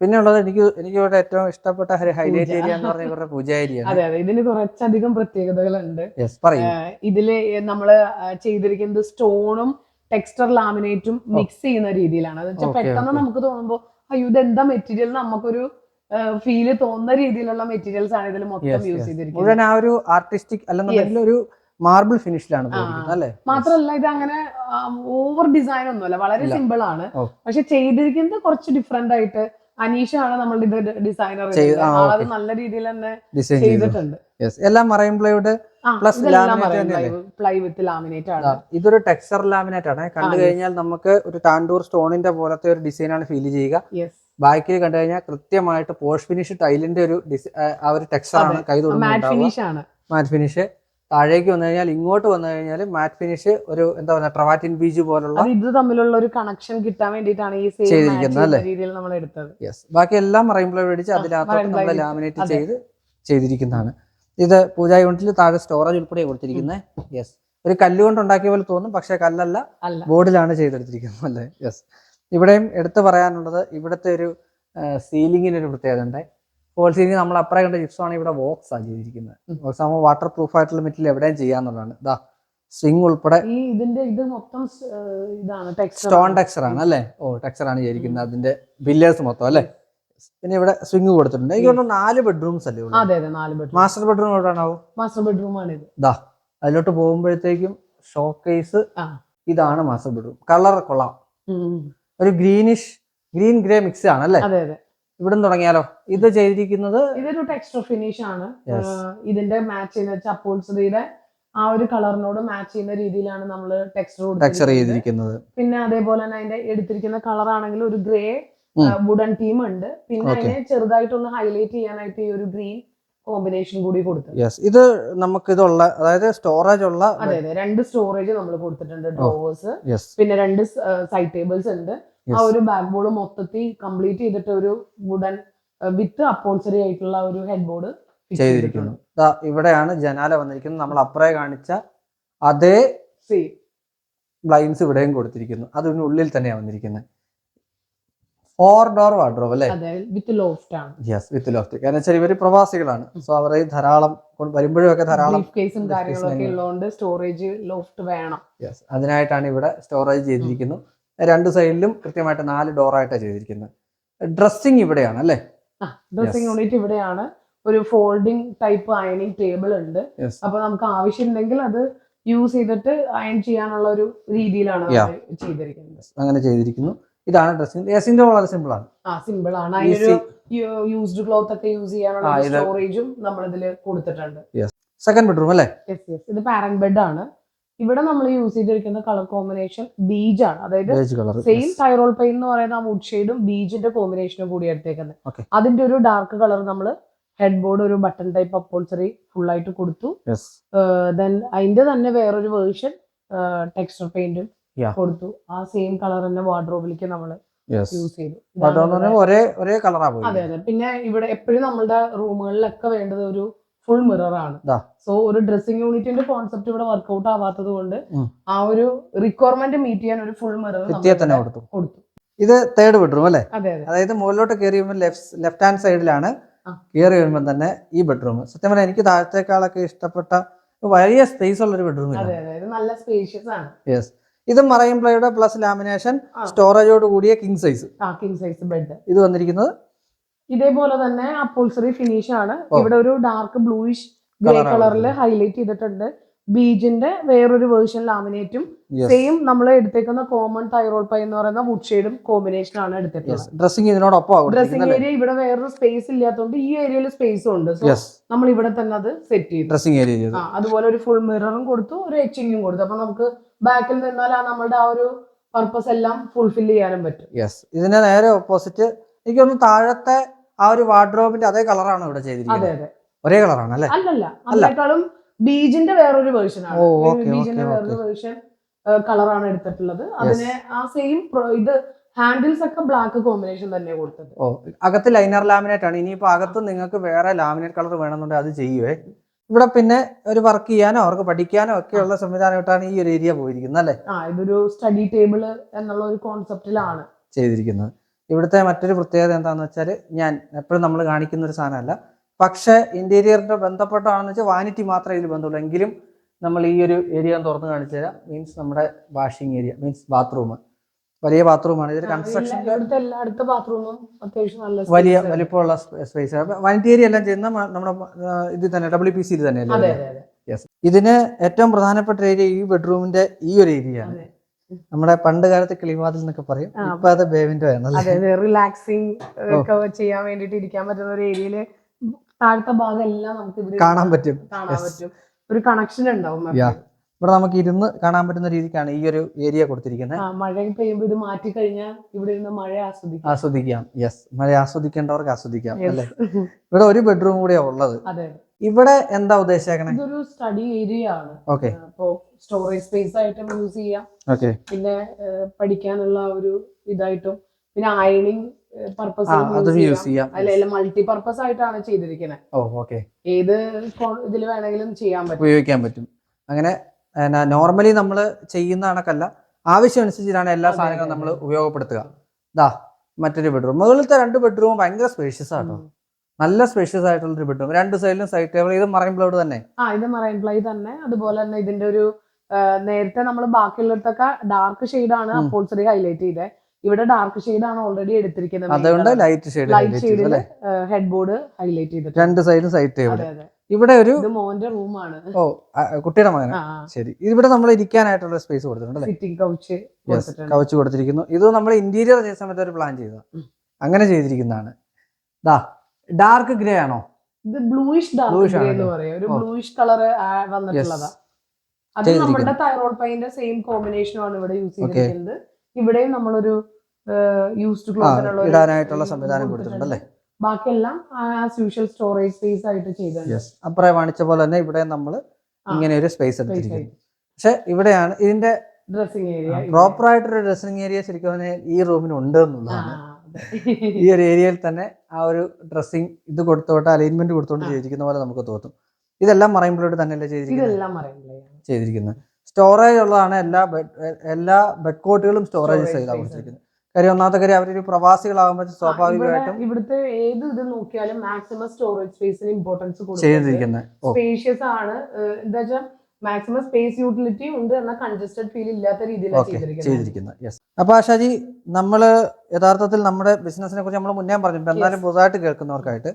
പിന്നെ ഉള്ളത് എനിക്ക് എനിക്ക് ഇവിടെ ഏറ്റവും ഇഷ്ടപ്പെട്ട ഹൈലൈറ്റ് ഏരിയ എന്ന് പറഞ്ഞ ഇവരുടെ പൂജ ഏരിയ അതെ അതെ. ഇതിന് കുറച്ചധികം പ്രത്യേകതകളുണ്ട്. ഇതിൽ നമ്മൾ ചെയ്തിരിക്കുന്നത് സ്റ്റോണും ടെക്സ്റ്റർ ലാമിനേറ്റും മിക്സ് ചെയ്യുന്ന രീതിയിലാണ്. പെട്ടെന്ന്. നമുക്ക് തോന്നുമ്പോ അയ്യോ ഇതെന്താ മെറ്റീരിയൽ നമുക്കൊരു ഫീൽ തോന്നുന്ന രീതിയിലുള്ള മെറ്റീരിയൽസ് ആണ് ഇതിൽ മൊത്തം യൂസ് ചെയ്തിരിക്കുന്നത്. മുഴുവൻ ആ ഒരു ആർട്ടിസ്റ്റിക് അല്ലെന്നുണ്ടെങ്കിൽ ഒരു മാർബിൾ ഫിനിഷിലാണ് അല്ലേ? മാത്രല്ല ഇത് അങ്ങനെ ഓവർ ഡിസൈൻ ഒന്നുമല്ല വളരെ സിമ്പിൾ ആണ്. പക്ഷെ ചെയ്തിരിക്കുന്നത് കുറച്ച് ഡിഫറെന്റ് ആയിട്ട് അനീഷ ആണ് നമ്മളുടെ ഇത് ഡിസൈനർ. നല്ല രീതിയിൽ തന്നെ ഡിസൈൻ ചെയ്തിട്ടുണ്ട്. എല്ലാം തന്നെയല്ലേ? പ്ലൈ വിത്ത് ലാമിനേറ്റ് ആണ്. ഇതൊരു ടെക്സ്ചർ ലാമിനേറ്റ് ആണ്. കണ്ടു കഴിഞ്ഞാൽ നമുക്ക് ഒരു ടാൻഡൂർ സ്റ്റോണിന്റെ പോലത്തെ ഒരു ഡിസൈൻ ആണ് ഫീൽ ചെയ്യുക. ബാക്കിൽ കണ്ടു കഴിഞ്ഞാൽ കൃത്യമായിട്ട് പോഷ് ഫിനിഷ് ടൈലിന്റെ ഒരു ആ ഒരു ടെക്സ്ചർ ആണ് കൈ മാറ്റ് ഫിനിഷ് ആണ്. Matte finish. താഴേക്ക് വന്നു കഴിഞ്ഞാൽ ഇങ്ങോട്ട് വന്നു കഴിഞ്ഞാൽ മാറ്റ് ഫിനിഷ് ഒരു എന്താ പറയുക ട്രവാറ്റിൻ ബീച്ച് പോലുള്ള ഇത് തമ്മിലുള്ള ഒരു കണക്ഷൻ കിട്ടാൻ വേണ്ടിയിട്ടാണ് ഈ ചെയ്തിരിക്കുന്നത്? രീതിയിൽ നമ്മൾ എടുത്തത്. യെസ് ബാക്കി എല്ലാം മറൈൻ പ്ലൈ മേടിച്ച് അതിനകത്തോട്ട് നമ്മൾ ലാമിനേറ്റ് ചെയ്ത് ചെയ്തിരിക്കുന്നതാണ്. ഇത് പൂജാ യൂണിറ്റിൽ താഴെ സ്റ്റോറേജ് ഉൾപ്പെടെ കൊടുത്തിരിക്കുന്നത് യെസ് ഒരു കല്ല് കൊണ്ട് ഉണ്ടാക്കിയ പോലെ തോന്നും പക്ഷെ കല്ലല്ല ബോർഡിലാണ് ചെയ്തെടുത്തിരിക്കുന്നത് അല്ലേ? യെസ് ഇവിടെയും എടുത്തു പറയാനുള്ളത് ഇവിടുത്തെ ഒരു സീലിങ്ങിന് ഒരു പ്രത്യേകത ഉണ്ട്. ഫോൾ സീലിംഗ് നമ്മൾ അപ്പുറം കണ്ട ജിപ്സാണ് ഇവിടെ വോക്സ് ആണ് ചെയ്തിരിക്കുന്നത്. വോക്സ് ആകുമ്പോൾ വാട്ടർ പ്രൂഫ് ആയിട്ടുള്ള മെറ്റീരിയൽ എവിടെയും ചെയ്യാന്നുള്ളതാണ്. ഇതാ സ്വിംഗ് ഉൾപ്പെടെ ഈ ഇതിന്റെ ഇത് മൊത്തം ഇതാണ് സ്റ്റോൺ ടെക്സ്ചർ ആണ് അല്ലേ? ഓ ടെക്സ്ചർ ആണ് ചെയ്തിരിക്കുന്നത് അതിന്റെ ബില്ലേഴ്സ് മൊത്തം അല്ലേ? പിന്നെ ഇവിടെ സ്വിംഗ് കൊടുത്തിട്ടുണ്ട്. എനിക്ക് തോന്നുന്നു നാല് ബെഡ്റൂംസ് അല്ലേ അതെ അതെ നാല് ബെഡ്റൂം മാസ്റ്റർ ബെഡ്റൂം എവിടെയാണാവോ? മാസ്റ്റർ ബെഡ്റൂം ആണ് ഇത്. ഇതാ അതിലോട്ട് പോകുമ്പോഴത്തേക്കും ഷോക്കേസ് ആ. ഇതാണ് മാസ്റ്റർ ബെഡ്റൂം കളർ കൊള്ളാം. ഒരു ഗ്രീനിഷ് ഗ്രീൻ ഗ്രേ മിക്സ് ആണ് അല്ലേ? അതെ അതെ. ഇവിടെ തുടങ്ങിയാലോ? ഇത് ചെയ്തിരിക്കുന്നത് ഇതൊരു ടെക്സ്റ്റർ ഫിനിഷ് ആണ്. ഇതിന്റെ മാച്ച് ചെയ്യുന്ന ചപ്പോൾസറിയുടെ ആ ഒരു കളറിനോട് മാച്ച് ചെയ്യുന്ന രീതിയിലാണ് നമ്മൾ ടെക്സ്റ്റർ ടെക്സ്ചർ ചെയ്തിരിക്കുന്നത്. പിന്നെ അതേപോലെ തന്നെ അതിന്റെ എടുത്തിരിക്കുന്ന കളർ ആണെങ്കിൽ ഒരു ഗ്രേ. വുഡൻ തീം ഉണ്ട്. പിന്നെ. അതിനെ ചെറുതായിട്ടൊന്ന് ഹൈലൈറ്റ് ചെയ്യാനായിട്ട് ഈ ഒരു ഗ്രീൻ കോമ്പിനേഷൻ കൂടി കൊടുത്തു യെസ് ഇത് നമുക്ക് ഇതുള്ള അതായത് സ്റ്റോറേജ് ഉള്ള അതെ അതെ രണ്ട് സ്റ്റോറേജ് നമ്മൾ കൊടുത്തിട്ടുണ്ട് ഡ്രോവേഴ്സ് പിന്നെ രണ്ട് സൈഡ് ടേബിൾസ് ഉണ്ട്. ആ ഒരു ബാക്ക് ബോർഡ് മൊത്തത്തിൽ കംപ്ലീറ്റ് ചെയ്തിട്ട് ഒരു വുഡൻ വിത്ത് അപ്പോൾസറി ആയിട്ടുള്ള ഒരു ഹെഡ് ബോർഡ് ചെയ്തിരിക്കുന്നു. ഇവിടെയാണ് ജനാല വന്നിരിക്കുന്നത്. നമ്മൾ അപ്പുറേ കാണിച്ച അതേ സീ ബ്ലൈൻസ് ഇവിടെയും കൊടുത്തിരിക്കുന്നു. അതിനുള്ളിൽ തന്നെയാണ് വന്നിരിക്കുന്നത്. ഫോർ ഡോർ വാർഡ്രോബ് അല്ലേ? വിത്ത് ലോഫ്റ്റ് ആണ്. യെസ് വിത്ത് ലോഫ്റ്റ് കാരണം വെച്ചാൽ ഇവർ പ്രവാസികളാണ്. സോ അവരെ ധാരാളം വരുമ്പോഴൊക്കെ ധാരാളം കേസും കാര്യങ്ങളൊക്കെ ഉള്ളതുകൊണ്ട് സ്റ്റോറേജ് ലോഫ്റ്റ് വേണം. യെസ് അതിനായിട്ടാണ് ഇവിടെ സ്റ്റോറേജ് ചെയ്തിരിക്കുന്നത് രണ്ട് സൈഡിലും കൃത്യമായിട്ട് നാല് ഡോറായിട്ടാണ് ചെയ്തിരിക്കുന്നത്. ഡ്രസ്സിംഗ് ഇവിടെയാണ് അല്ലേ? ഡ്രസ്സിംഗ് യൂണിറ്റ് ഇവിടെയാണ്. ഒരു ഫോൾഡിംഗ് ടൈപ്പ് അയണിങ് ടേബിൾ ഉണ്ട്. അപ്പൊ നമുക്ക് ആവശ്യമുണ്ടെങ്കിൽ അത് യൂസ് ചെയ്തിട്ട് അയൺ ചെയ്യാനുള്ള ഒരു രീതിയിലാണ് ചെയ്തിരിക്കുന്നത്. അങ്ങനെ ചെയ്തിരിക്കുന്നു. ഇതാണ് ഡ്രസ്സിംഗ് ഡ്രസ്സിന്റെ വളരെ സിമ്പിൾ ആണ്. സിമ്പിൾ ആണ്. യൂസ്ഡ് ക്ലോത്ത് ഒക്കെ യൂസ് ചെയ്യാനുള്ള സ്റ്റോറേജും നമ്മൾ ഇതിൽ കൊടുത്തിട്ടുണ്ട്. സെക്കൻഡ് ബെഡ്റൂം അല്ലേ? യെസ് യെസ് ഇത് പാരന്റ് ബെഡ് ആണ്. ഇവിടെ നമ്മൾ യൂസ് ചെയ്തിരിക്കുന്ന കളർ കോമ്പിനേഷൻ ബീജ് ആണ്. അതായത് സെയിം തൈറോൾ പെയിൻ എന്ന് പറയുന്ന ആ വുഡ് ഷെയ്ഡും ബീജിന്റെ കോമ്പിനേഷനും കൂടി എടുത്തേക്കുന്നത് അതിന്റെ ഒരു ഡാർക്ക് കളർ നമ്മൾ ഹെഡ് ബോർഡ് ഒരു ബട്ടൺ ടൈപ്പ് അപ്പോൾസറി ഫുൾ ആയിട്ട് കൊടുത്തു. ദെൻ അതിന്റെ തന്നെ വേറൊരു വേർഷൻ ടെക്സ്ചർ പെയിന്റും. കൊടുത്തു. ആ സെയിം കളർ തന്നെ വാർഡ്രോബിലേക്ക് നമ്മൾ യൂസ് ചെയ്തു. ഒരേ ഒരേ കളറാ പോയി അതെ അതെ. പിന്നെ ഇവിടെ എപ്പോഴും നമ്മളുടെ റൂമുകളിലൊക്കെ വേണ്ടത് ഒരു ഫുൾ മിറർ ആണ്. സോ ഒരു ഡ്രസ്സിംഗ് യൂണിറ്റിന്റെ കോൺസെപ്റ്റ് ഇവിടെ വർക്ക്ഔട്ട് ആവാത്തത് കൊണ്ട് ആ ഒരു റിക്വയർമെന്റ് മീറ്റ് ചെയ്യാൻ ഒരു ഫുൾ മിറർ തന്നെ കൊടുത്തു. കൊടുത്തു. ഇത് തേർഡ് ബെഡ്റൂം അല്ലേ? അതെ അതെ. അതായത് മുകളിലോട്ട് കയറി ലെഫ്റ്റ് ഹാൻഡ് സൈഡിലാണ്. കയറി വരുമ്പോൾ തന്നെ ഈ ബെഡ്റൂം സത്യം പറഞ്ഞാൽ എനിക്ക് താഴത്തേക്കാളൊക്കെ ഇഷ്ടപ്പെട്ട വലിയ സ്പേസ് ഉള്ള ഒരു ബെഡ്റൂം നല്ല സ്പേഷ്യസ് ആണ്. യെസ് ഇത് മറൈൻ പ്ലൈയുടെ പ്ലസ് ലാമിനേഷൻ സ്റ്റോറേജോട് കൂടിയ കിങ് സൈസ് ആ കിങ് സൈസ് ബെഡ് ഇത് വന്നിരിക്കുന്നത്. ഇതേപോലെ തന്നെ അപ്പോൾസറി ഫിനിഷ് ആണ്. ഇവിടെ ഒരു ഡാർക്ക് ബ്ലൂയിഷ് ഗ്രേ കളറിൽ ഹൈലൈറ്റ് ചെയ്തിട്ടുണ്ട്. ബീജിന്റെ വേറൊരു വേർഷൻ ലാമിനേറ്റും സെയിം നമ്മൾ എടുത്തേക്കുന്ന കോമൺ തൈറോൾ പൈ എന്ന് പറയുന്ന വുഡ് ഷെയ്ഡും കോമ്പിനേഷൻ ആണ് എടുത്തിട്ടുള്ളത്. ഡ്രസ്സിംഗ് ഇതിനോടൊപ്പം ഡ്രസ്സിംഗ് ഏരിയ ഇവിടെ വേറൊരു സ്പേസ് ഇല്ലാത്തതുകൊണ്ട് ഈ ഏരിയയിൽ സ്പേസ് ഉണ്ട്. സോ നമ്മൾ ഇവിടെ തന്നെ അത് സെറ്റ് ചെയ്തു. ഡ്രസ്സിംഗ് ഏരിയ അതുപോലെ ഒരു ഫുൾ മിററും കൊടുത്തു ഒരു എച്ചിങ്ങും കൊടുത്തു. അപ്പൊ നമുക്ക് ബാക്കിൽ നിന്നാൽ ആ നമ്മുടെ ആ ഒരു പർപ്പസ് എല്ലാം ഫുൾഫിൽ ചെയ്യാനും പറ്റും. യെസ് ഇതിന് നേരെ ഓപ്പോസിറ്റ് എനിക്ക് തോന്നുന്നു താഴത്തെ ആ ഒരു വാർഡ്രോബിന്റെ അതേ കളറാണ് ഇവിടെ അതെ ചെയ്തിരിക്കുന്നത്. അതെ ഒരേ കളറാണ് അല്ലേ? അല്ലല്ല അതിനേക്കാളും ബീജിന്റെ വേറൊരു വേർഷൻ ആണ്. ഓ, okay, ബീജിന്റെ okay, വേറൊരു വേർഷൻ കളറാണ് എടുത്തിട്ടുള്ളത്. അതിനെ ആ സെയിം ഇത് ഹാൻഡിൽസ് ഒക്കെ ബ്ലാക്ക് കോമ്പിനേഷൻ തന്നെ കൊടുത്തത്. ഓ അകത്ത് ലൈനർ ലാമിനേറ്റ് ആണ്. ഇനിയിപ്പോ അകത്ത് നിങ്ങൾക്ക് വേറെ ലാമിനേറ്റ് കളർ വേണമെന്നുണ്ടെങ്കിൽ അത് ചെയ്യുവേ. ഇവിടെ പിന്നെ ഒരു വർക്ക് ചെയ്യാനോ അവർക്ക് പഠിക്കാനോ ഒക്കെയുള്ള സംവിധാനമായിട്ടാണ് ഈ ഒരു ഏരിയ പോയിരിക്കുന്നത് അല്ലേ? ആ ഇതൊരു സ്റ്റഡി ടേബിൾ എന്നുള്ള ഒരു കോൺസെപ്റ്റിലാണ് ചെയ്തിരിക്കുന്നത്. ഇവിടുത്തെ മറ്റൊരു പ്രത്യേകത എന്താണെന്ന് വെച്ചാൽ ഞാൻ എപ്പോഴും നമ്മൾ കാണിക്കുന്ന ഒരു സാധനമല്ല. പക്ഷെ ഇന്റീരിയറിന്റെ ബന്ധപ്പെട്ടാണെന്ന് വെച്ചാൽ വാനിറ്റി മാത്രമേ ഇതിൽ ബന്ധമുള്ളൂ. എങ്കിലും നമ്മൾ ഈ ഒരു ഏരിയ തുറന്ന് കാണിച്ചു തരാം. മീൻസ് നമ്മുടെ വാഷിംഗ് ഏരിയ മീൻസ് ബാത്റൂം വലിയ ബാത്റൂമാണ് ഇതൊരു കൺസ്ട്രക്ഷൻ അടുത്ത ബാത്റൂമും അത്യാവശ്യം നല്ല വലിയ വലിപ്പമുള്ള സ്പേസ് വാനിറ്റി ഏരിയ എല്ലാം ചെയ്യുന്ന നമ്മുടെ ഇത് തന്നെ ഡബ്ല്യു പി സി തന്നെ അതെ അതെ അതെ. യെസ് ഇതിന് ഏറ്റവും പ്രധാനപ്പെട്ട ഏരിയ ഈ ബെഡ്റൂമിന്റെ ഈ ഒരു ഏരിയ ആണ്. നമ്മുടെ പണ്ട് കാലത്ത് കിളിവാതിൽ എന്നൊക്കെ പറയും. ഇപ്പൊ അത് ബേവിന്റെ റിലാക്സിംഗ് റിലാക്സിങ് ഒക്കെ ചെയ്യാൻ വേണ്ടിട്ട് ഇരിക്കാൻ പറ്റുന്ന ഒരു ഏരിയയിൽ താഴത്തെ ഭാഗം എല്ലാം നമുക്ക് കാണാൻ പറ്റും. കാണാൻ പറ്റും. ഒരു കണക്ഷൻ ഉണ്ടാവും. ഇവിടെ നമുക്ക് ഇരുന്ന് കാണാൻ പറ്റുന്ന രീതിക്കാണ് ഈ ഒരു ഏരിയ കൊടുത്തിരിക്കുന്നത് മഴ പെയ്യുമ്പോൾ ഇത് മാറ്റി കഴിഞ്ഞാൽ ഇവിടെ ഇരുന്ന് മഴ ആസ്വദിക്കാം. ആസ്വദിക്കാം. യെസ് മഴ ആസ്വദിക്കേണ്ടവർക്ക് ആസ്വദിക്കാം. അല്ലേ? ഇവിടെ ഒരു ബെഡ്റൂം കൂടിയാ ഉള്ളത്. അതെ ഇവിടെ എന്താ ഉദ്ദേശിക്കണേ ഇതൊരു സ്റ്റഡി ഏരിയ ആണ്. ഓക്കെ അപ്പോ സ്റ്റോറേജ് സ്പേസ് ആയിട്ടും യൂസ് ചെയ്യാം. ഓക്കെ പിന്നെ പഠിക്കാനുള്ള ഒരു ഇതായിട്ടും പിന്നെ അയണിങ് പർപ്പസ് യൂസ് ചെയ്യാം. അല്ല മൾട്ടി പർപ്പസ് ആയിട്ടാണ് ചെയ്തിരിക്കുന്നത് ഓക്കെ ഏത് ഇതിൽ വേണമെങ്കിലും ചെയ്യാൻ പറ്റും. ഉപയോഗിക്കാൻ പറ്റും. അങ്ങനെ നോർമലി നമ്മൾ ചെയ്യുന്ന കണക്കല്ല. ആവശ്യം അനുസരിച്ചിട്ടാണ് എല്ലാ സാധനങ്ങളും നമ്മൾ ഉപയോഗപ്പെടുത്തുക. ദാ മറ്റൊരു ബെഡ്റൂം മുകളിലത്തെ രണ്ട് ബെഡ്റൂം ഭയങ്കര സ്പേഷ്യസ് ആട്ടോ. ഉം. നല്ല സ്പേഷ്യസ് ആയിട്ടുള്ള ഒരു ബെഡ്റൂം രണ്ട് സൈഡിലും സൈഡ് ടേബിൾ ഇത് മറൈൻ ബ്ലൗഡ് തന്നെ. ആ ഇത് മറൈൻ പ്ലൈ തന്നെ. അതുപോലെ തന്നെ ഇതിന്റെ ഒരു നേരത്തെ നമ്മൾ ബാക്കിയുള്ളിടത്തൊക്കെ ഡാർക്ക് ആണ് ഉം. അപ്പോൾസറി ഹൈലൈറ്റ് ചെയ്തത് ഇവിടെ ഡാർക്ക് ആണ് ഓൾറെഡി എടുത്തിരിക്കുന്നത് അതുകൊണ്ട് ലൈറ്റ് ഷെയ്ഡ് ലൈറ്റ് ഷെയ്ഡിൽ ഹെഡ് ബോർഡ് ഹൈലൈറ്റ് ചെയ്തിട്ടുണ്ട്. രണ്ട് സൈഡിലും സൈഡ് ടേബിൾ അതെ അതെ. ഇവിടെ ഒരു മോന്റെ റൂമാണ്. ഓ കുട്ടിയുടെ മകന? ശരി. ഇവിടെ നമ്മൾ ഇരിക്കാനായിട്ടുള്ള സ്പേസ് കൊടുത്തിട്ടുണ്ട് കൗച്ച് കൊടുത്തിരിക്കുന്നു. ഇത് നമ്മൾ ഇന്റീരിയർ ചെയ്ത സമയത്ത് ഒരു പ്ലാൻ ചെയ്ത അങ്ങനെ ചെയ്തിരിക്കുന്നതാണ്. ദാ ഡാർക്ക് ഗ്രേ ആണോ? ഇത് ബ്ലൂയിഷ് ഡാർക്ക് ഗ്രേ എന്ന് പറയും. ഒരു ബ്ലൂയിഷ് കളർ വന്നിട്ടുള്ളതാ. അത് നമ്മുടെ തൈറോയ്ഡ് പൈന്റെ സെയിം കോമ്പിനേഷനും ആണ് ഇവിടെ യൂസ് ചെയ്തിരിക്കുന്നത്. ഇവിടെയും നമ്മളൊരു യൂസ്ഡ് ക്ലോത്തിനുള്ള ഇടാനായിട്ടുള്ള സംവിധാനം കൊടുത്തിട്ടുണ്ട്. അല്ലേ ബാക്കിയെല്ലാം ആസ് യൂഷ്വൽ സ്റ്റോറേജ് സ്പേസ് ആയിട്ട് യെസ് അപ്പുറം കാണിച്ച പോലെ തന്നെ ഇവിടെ നമ്മൾ ഇങ്ങനെ ഒരു സ്പേസ് എടുത്തിരിക്കുന്നു. പക്ഷെ ഇവിടെയാണ് ഇതിന്റെ ഡ്രസ്സിംഗ് ഏരിയ പ്രോപ്പർ ആയിട്ടൊരു ഡ്രസ്സിംഗ് ഏരിയ ശരിക്കും പറഞ്ഞാൽ ഈ റൂമിന് ഉണ്ട് എന്നുള്ളതാണ്. ഈ ഒരു ഏരിയയിൽ തന്നെ ആ ഒരു ഡ്രസ്സിംഗ് ഇത് കൊടുത്തോട്ട് അലൈൻമെന്റ് കൊടുത്തോണ്ട് ചെയ്തിരിക്കുന്ന പോലെ നമുക്ക് തോന്നും. ഇതെല്ലാം മറയുമ്പോഴോട് തന്നെയല്ലേ ചെയ്തിരിക്കുന്നത്? ചെയ്തിരിക്കുന്നത്. സ്റ്റോറേജ് ഉള്ളതാണ് എല്ലാ ബെഡ് എല്ലാ ബെഡ് കോട്ടുകളും സ്റ്റോറേജ് ചെയ്താൽ ചെയ്താണ് കൊടുത്തിരിക്കുന്നത്. കാര്യം ഒന്നാമത്തെ കാര്യം അവരൊരു പ്രവാസികളാകുമ്പോൾ സ്വാഭാവികമായിട്ടും ഇവിടുത്തെ ഏത് ഇത് നോക്കിയാലും മാക്സിമം സ്റ്റോറേജ് സ്പേസിന് ഇമ്പോർട്ടൻസ് കൊടുക്കുന്നത് സ്പേഷ്യസ് ആണ്. എന്താ വെച്ചാൽ മാക്സിമം സ്പേസ് യൂട്ടിലിറ്റി ഉണ്ട് എന്നാൽ കൺജസ്റ്റഡ് ഫീൽ ഇല്ലാത്ത രീതിയിലാണ് ചെയ്തിരിക്കുന്നത്. യെസ് അപ്പൊ ആശാജി നമ്മൾ യഥാർത്ഥത്തിൽ നമ്മുടെ ബിസിനസിനെ കുറിച്ച് നമ്മൾ മുന്നേ പറഞ്ഞിട്ടുണ്ട് എന്നാലും. പുതുതായിട്ട് കേൾക്കുന്നവർക്കായിട്ട്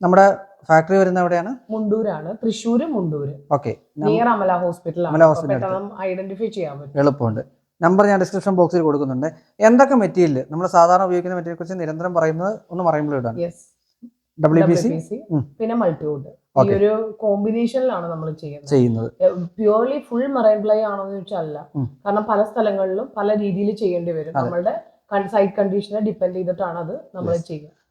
നമ്മുടെ ഫാക്ടറി വരുന്ന എവിടെയാണ്? മുണ്ടൂരാണ്. Thrissur Mundur. Okay. Near Amala hospital Amala പെട്ടെന്ന് ഐഡന്റിഫൈ ചെയ്യാൻ പറ്റും. എളുപ്പമുണ്ട്. നമ്പർ ഞാൻ ഡിസ്ക്രിപ്ഷൻ ബോക്സിൽ കൊടുക്കുന്നുണ്ട്. എന്തൊക്കെ മെറ്റീരിയൽ നമ്മൾ സാധാരണ ഉപയോഗിക്കുന്ന മെറ്റീരിയൽ കുറിച്ച് നിരന്തരം പറയുന്നത് ഒന്ന് പറയുമ്പോൾ യെസ് ഡബ്ല്യു പി സി പിന്നെ മൾട്ടിവുഡ് ഈ. ഒരു കോമ്പിനേഷനിലാണ് നമ്മൾ ചെയ്യുന്നത്. ചെയ്യുന്നത്. പ്യുവർലി ഫുൾ മറൈൻ പ്ലൈ ആണോ എന്ന് ചോദിച്ചാൽ കാരണം പല സ്ഥലങ്ങളിലും പല രീതിയിൽ ചെയ്യേണ്ടി വരും. നമ്മളുടെ സൈറ്റ് കണ്ടീഷനെ ഡിപ്പെൻഡ് ചെയ്തിട്ടാണ് അത് നമ്മൾ Yes.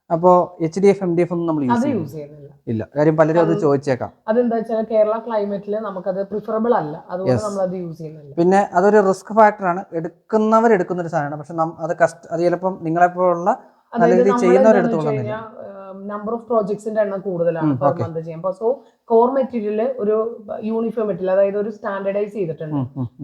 അപ്പോൾ H D F M D F ഒന്നും നമ്മൾ അത് യൂസ് ചെയ്യുന്നില്ല. ഇല്ല. കാര്യം പലരും അത് ചോദിച്ചേക്കാം. അതെന്താ വെച്ചാൽ കേരള ക്ലൈമറ്റിൽ നമുക്കത് പ്രിഫറബിൾ അല്ല. അതുകൊണ്ട് നമ്മൾ അത് യൂസ് ചെയ്യുന്നില്ല. പിന്നെ അതൊരു റിസ്ക് ഫാക്ടറാണ് എടുക്കുന്നവർ എടുക്കുന്ന ഒരു സാധനമാണ്. പക്ഷെ അത് കഷ്ട അത് ചിലപ്പം നിങ്ങളെപ്പോലുള്ള നല്ല രീതിയിൽ ചെയ്യുന്നവർ നമ്പർ ഓഫ് പ്രോജക്ട്സിന്റെ എണ്ണം കൂടുതലാണ് പെർ. മന്ത് ചെയ്യാൻ സോ കോർ മെറ്റീരിയൽ ഒരു യൂണിഫോം മെറ്റീരിയൽ അതായത് ഒരു സ്റ്റാൻഡർഡൈസ് ചെയ്തിട്ടുണ്ട്.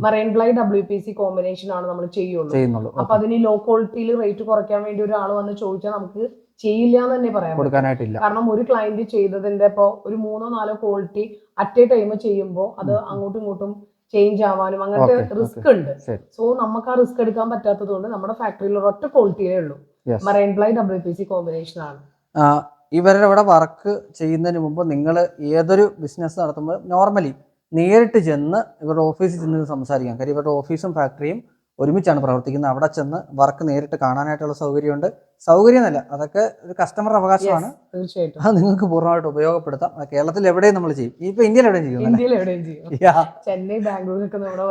Marine ply W P C combination ആണ് നമ്മൾ ചെയ്യുള്ളൂ. അപ്പൊ അതിന് ലോ ക്വാളിറ്റിയിൽ റേറ്റ് കുറയ്ക്കാൻ വേണ്ടി ഒരാൾ വന്ന് ചോദിച്ചാൽ നമുക്ക് ചെയ്യില്ല എന്ന് തന്നെ പറയാം കൊടുക്കാനായിട്ടില്ല. കാരണം ഒരു ക്ലയന്റ് ചെയ്തതിന്റെ ഇപ്പോ ഒരു മൂന്നോ നാലോ ക്വാളിറ്റി അറ്റ് എ ടൈം ചെയ്യുമ്പോൾ അത്. അങ്ങോട്ടും ഇങ്ങോട്ടും ചേഞ്ച് ആവാനും അങ്ങനത്തെ റിസ്ക് ഉണ്ട്. സോ നമുക്ക് ആ റിസ്ക് എടുക്കാൻ പറ്റാത്തത് കൊണ്ട് നമ്മുടെ ഫാക്ടറിയിൽ ഒരൊറ്റ ക്വാളിറ്റിയേ ഉള്ളൂ. Marine ply W P C combination ആണ്. ഇവരുടെ ഇവിടെ വർക്ക് ചെയ്യുന്നതിന് മുമ്പ് നിങ്ങൾ ഏതൊരു ബിസിനസ് നടത്തുമ്പോൾ നോർമലി നേരിട്ട് ചെന്ന് ഇവരുടെ ഓഫീസിൽ ചെന്ന് സംസാരിക്കാം. കാര്യം ഇവരുടെ ഓഫീസും ഫാക്ടറിയും ഒരുമിച്ചാണ് പ്രവർത്തിക്കുന്നത്. അവിടെ ചെന്ന് വർക്ക് നേരിട്ട് കാണാനായിട്ടുള്ള സൗകര്യമുണ്ട്. സൗകര്യം അല്ല അതൊക്കെ ഒരു കസ്റ്റമർ അവകാശമാണ്. തീർച്ചയായിട്ടും. അത് നിങ്ങൾക്ക് പൂർണമായിട്ട് ഉപയോഗപ്പെടുത്താം. കേരളത്തിൽ എവിടെയും നമ്മൾ ചെയ്യും. ഇപ്പൊ ഇന്ത്യയിൽ എവിടെയും ചെയ്യും? ഇന്ത്യയിൽ എവിടെയും ചെയ്യും. ചെന്നൈ ബാംഗ്ലൂർ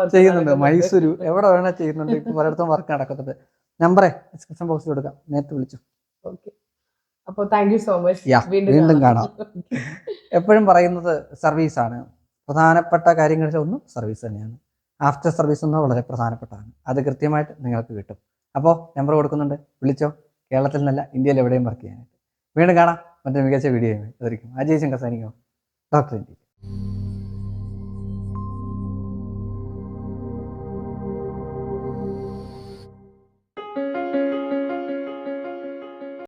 ചെയ്യുന്നുണ്ട്. മൈസൂർ മൈസൂരു. എവിടെ വേണേ ചെയ്യുന്നുണ്ട്. ഇപ്പൊ പലയിടത്തും വർക്ക് നടക്കുന്നുണ്ട്. നമ്പറേ ഡിസ്ക്രിപ്ഷൻ ബോക്സിൽ കൊടുക്കാം. നേരിട്ട് വിളിച്ചു. Okay. അപ്പൊ താങ്ക് യു സോ മച്ച് വീണ്ടും കാണാം. എപ്പോഴും പറയുന്നത് സർവീസ് ആണ്. പ്രധാനപ്പെട്ട കാര്യങ്ങളിൽ ഒന്നും സർവീസ് തന്നെയാണ്. ആഫ്റ്റർ സർവീസ് എന്ന് വളരെ പ്രധാനപ്പെട്ടതാണ്. അത് കൃത്യമായിട്ട് നിങ്ങൾക്ക് കിട്ടും. അപ്പോൾ നമ്പർ കൊടുക്കുന്നുണ്ട്. വിളിച്ചോ. കേരളത്തിൽ നിന്നല്ല ഇന്ത്യയിൽ എവിടെയും വർക്ക് ചെയ്യാനായിട്ട്. വീണ്ടും കാണാം. മറ്റൊരു മികച്ച വീഡിയോ ആയിരിക്കും അജയ് ശങ്കർ സൈനികം. Doctor India